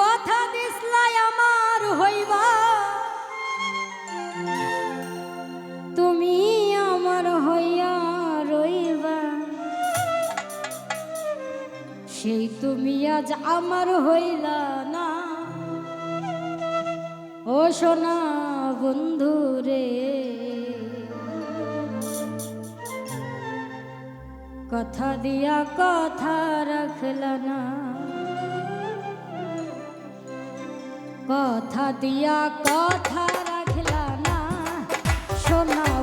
কথা দিসলাই আমার হইবা। তুমি আমার হইয়া রইবা। সেই তুমি আজ আমার হইলা না। ও সোনা বন্ধু রে, কথা দিয়া কথা রাখলা না। কথা দিয়া কথা রাখলা না। সোনা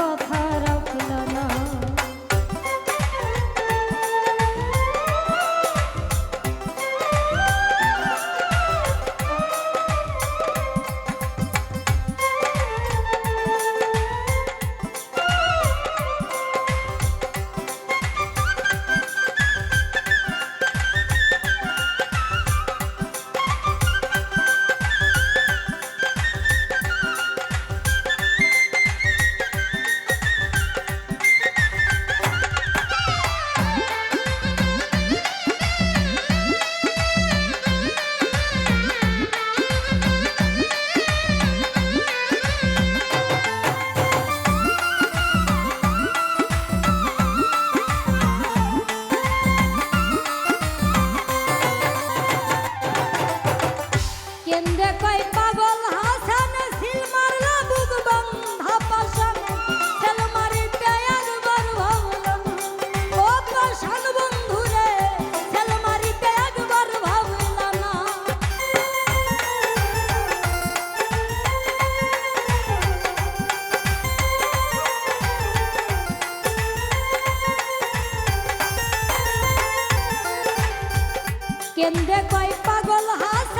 কথারা কেন্দ্রে কয় পাগল হাসান